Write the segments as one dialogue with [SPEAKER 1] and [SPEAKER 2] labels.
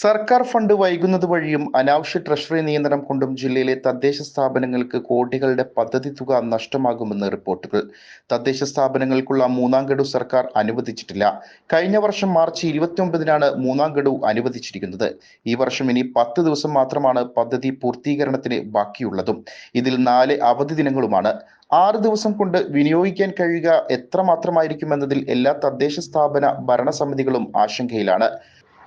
[SPEAKER 1] സർക്കാർ ഫണ്ട് വൈകുന്നത് വഴിയും അനാവശ്യ ട്രഷറി നിയന്ത്രണം കൊണ്ടും ജില്ലയിലെ തദ്ദേശ സ്ഥാപനങ്ങൾക്ക് കോടികളുടെ പദ്ധതി തുക നഷ്ടമാകുമെന്ന് റിപ്പോർട്ടുകൾ. തദ്ദേശ സ്ഥാപനങ്ങൾക്കുള്ള മൂന്നാം ഗഡു സർക്കാർ അനുവദിച്ചിട്ടില്ല. കഴിഞ്ഞ വർഷം മാർച്ച് ഇരുപത്തിയൊമ്പതിനാണ് മൂന്നാം ഗഡു അനുവദിച്ചിരിക്കുന്നത്. ഈ വർഷം ഇനി പത്ത് ദിവസം മാത്രമാണ് പദ്ധതി പൂർത്തീകരണത്തിന് ബാക്കിയുള്ളതും. ഇതിൽ നാല് അവധി ദിനങ്ങളുമാണ്. ആറ് ദിവസം കൊണ്ട് വിനിയോഗിക്കാൻ കഴിയുക എത്രമാത്രമായിരിക്കുമെന്നതിൽ എല്ലാ തദ്ദേശ സ്ഥാപന ഭരണസമിതികളും ആശങ്കയിലാണ്.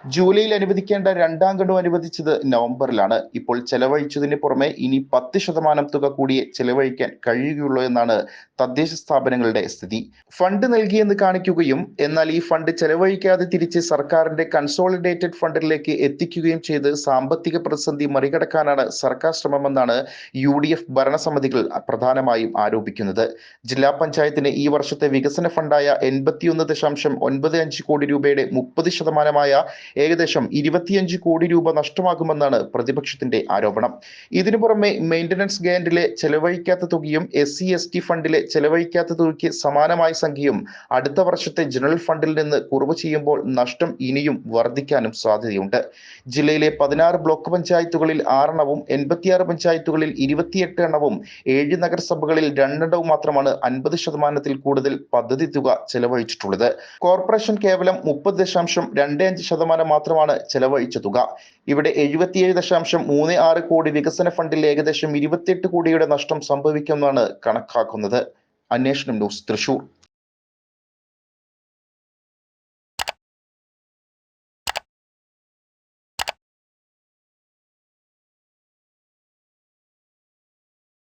[SPEAKER 1] ജൂലൈയിൽ അനുവദിക്കേണ്ട രണ്ടാം ഗഡു അനുവദിച്ചത് നവംബറിലാണ്. ഇപ്പോൾ ചെലവഴിച്ചതിന് പുറമെ ഇനി പത്ത് ശതമാനം തുക കൂടിയേ ചെലവഴിക്കാൻ കഴിയുകയുള്ളൂ എന്നാണ് തദ്ദേശ സ്ഥാപനങ്ങളുടെ സ്ഥിതി. ഫണ്ട് നൽകിയെന്ന് കാണിക്കുകയും എന്നാൽ ഈ ഫണ്ട് ചെലവഴിക്കാതെ തിരിച്ച് സർക്കാരിന്റെ കൺസോളിഡേറ്റഡ് ഫണ്ടിലേക്ക് എത്തിക്കുകയും ചെയ്ത് സാമ്പത്തിക പ്രതിസന്ധി മറികടക്കാനാണ് സർക്കാർ ശ്രമമെന്നാണ് യു ഡി എഫ് ഭരണസമിതികൾ പ്രധാനമായും ആരോപിക്കുന്നത്. ജില്ലാ പഞ്ചായത്തിന് ഈ വർഷത്തെ വികസന ഫണ്ടായ എൺപത്തിയൊന്ന് ദശാംശം ഒൻപത് അഞ്ച് കോടി രൂപയുടെ മുപ്പത് ശതമാനമായ ഏകദേശം ഇരുപത്തിയഞ്ച് കോടി രൂപ നഷ്ടമാകുമെന്നാണ് പ്രതിപക്ഷത്തിന്റെ ആരോപണം. ഇതിനു പുറമെ മെയിന്റനൻസ് ഗ്രാൻഡിലെ ചെലവഴിക്കാത്ത തുകയും എസ് സി എസ് ടി ഫണ്ടിലെ ചെലവഴിക്കാത്ത തുകയ്ക്ക് സമാനമായ സംഖ്യയും അടുത്ത വർഷത്തെ ജനറൽ ഫണ്ടിൽ നിന്ന് കുറവ് ചെയ്യുമ്പോൾ നഷ്ടം ഇനിയും വർദ്ധിക്കാനും സാധ്യതയുണ്ട്. ജില്ലയിലെ പതിനാറ് ബ്ലോക്ക് പഞ്ചായത്തുകളിൽ ആറെണ്ണവും എൺപത്തിയാറ് പഞ്ചായത്തുകളിൽ ഇരുപത്തിയെട്ട് എണ്ണവും ഏഴ് നഗരസഭകളിൽ രണ്ടെണ്ണവും മാത്രമാണ് അൻപത് ശതമാനത്തിൽ കൂടുതൽ പദ്ധതി തുക ചെലവഴിച്ചിട്ടുള്ളത്. കോർപ്പറേഷൻ കേവലം മുപ്പത് ദശാംശം രണ്ട് അഞ്ച് ശതമാനം മാത്രമാണ് ചെലവഴിച്ച തുക. ഇവിടെ എഴുപത്തിയേഴ് ദശാംശം മൂന്ന് ആറ് കോടി വികസന ഫണ്ടിൽ ഏകദേശം ഇരുപത്തിയെട്ട് കോടിയുടെ നഷ്ടം സംഭവിക്കുമെന്നാണ് കണക്കാക്കുന്നത്. അന്വേഷണം ന്യൂസ് തൃശൂർ.